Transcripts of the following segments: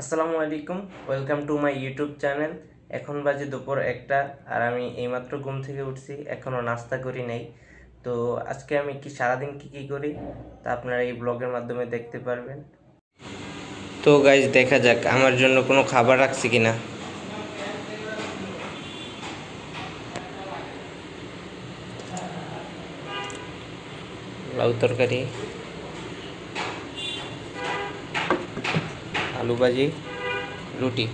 আসসালামু আলাইকুম welcome to my YouTube channel এখন বাজে দুপুর একটা, আর আমি এইমাত্র ঘুম থেকে উঠছি, এখনও নাস্তা করি নাই। তো আজকে আমি কি সারাদিন কি কি করি, তা আপনারা এই ব্লগের মাধ্যমে দেখতে পারবেন। তো গাইজ দেখা যাক, আমার জন্য কোনো খাবার রাখছি কিনা। লাউ তরকারি। আলু ভাজি, রুটি।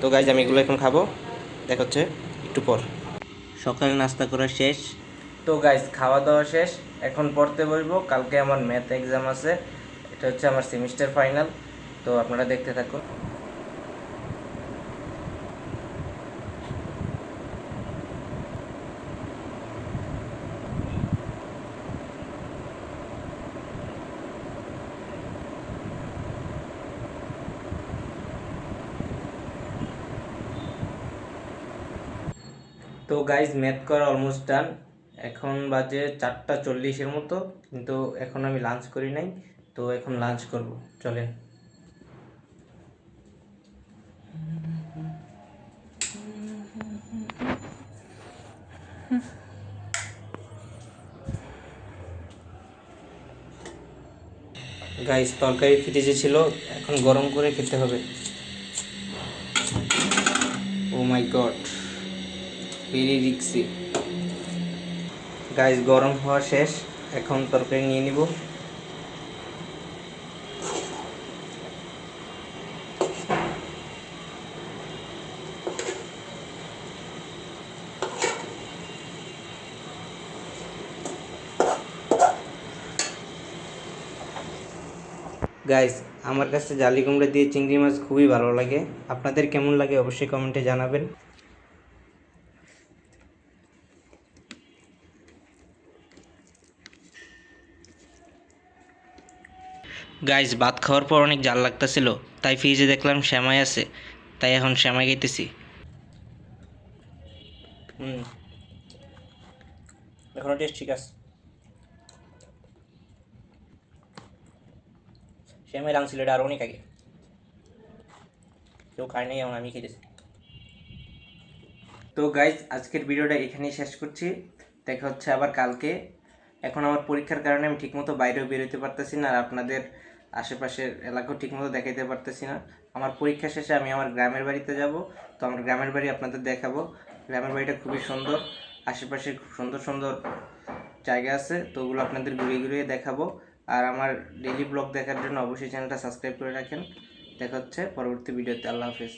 তো গাইজ আমি এগুলো এখন খাব। দেখা হচ্ছে একটু পর। সকালে নাস্তা করা শেষ। তো গাইজ খাওয়া দাওয়া শেষ। এখন পড়তে বসবো। কালকে আমার ম্যাথ এক্সাম আছে। এটা হচ্ছে আমার সেমিস্টার ফাইনাল তো আপনারা দেখতে থাকুন। তো গাইজ ম্যাথ করা অলমোস্ট ডান এখন বাজে চারটা চল্লিশের মতো, কিন্তু এখন আমি লাঞ্চ করি নাই, তো এখন লাঞ্চ করব, চলেন। গাইস তরকারি ফ্রিজে ছিল, এখন গরম করে খেতে হবে। ও মাই গড ভেরি রিক্সি গাইস, গরম হওয়া শেষ। এখন তরকারি নিয়ে নিব। গাইস, আমার কাছে জালি কুমড়া দিয়ে চিংড়ি মাছ খুবই ভালো লাগে। আপনাদের কেমন লাগে অবশ্যই কমেন্টে জানাবেন। গাইস ভাত খাওয়ার পর অনেক জাল লাগতেছিল, তাই ফ্রিজে দেখলাম শ্যামাই আছে, তাই এখন শ্যামাই খাইতেছি। হুম। টেস্ট ঠিক আছে। শ্যামাই এটা আরও অনেক আগে কেউ খায় নাই, এখন আমি খেতেছি তো গাইজ আজকের ভিডিওটা এখানেই শেষ করছি। দেখা হচ্ছে আবার কালকে। এখন আমার পরীক্ষার কারণে আমি ঠিকমতো বাইরেও বেরোতে পারতেছি না আর আপনাদের আশেপাশের এলাকাও ঠিকমতো দেখাইতে পারতেছি না। আমার পরীক্ষা শেষে আমি আমার গ্রামের বাড়িতে যাব, তো আমার গ্রামের বাড়ি আপনাদের দেখাবো। গ্রামের বাড়িটা খুবই সুন্দর, আশেপাশে খুব সুন্দর সুন্দর জায়গা আছে, তো ওগুলো আপনাদের ঘুরিয়ে ঘুরিয়ে দেখাবো। আর আমার ডেলি ব্লগ দেখার জন্য অবশ্যই চ্যানেলটা সাবস্ক্রাইব করে রাখেন। দেখা হচ্ছে পরবর্তী ভিডিওতে, আল্লাহ হাফেজ।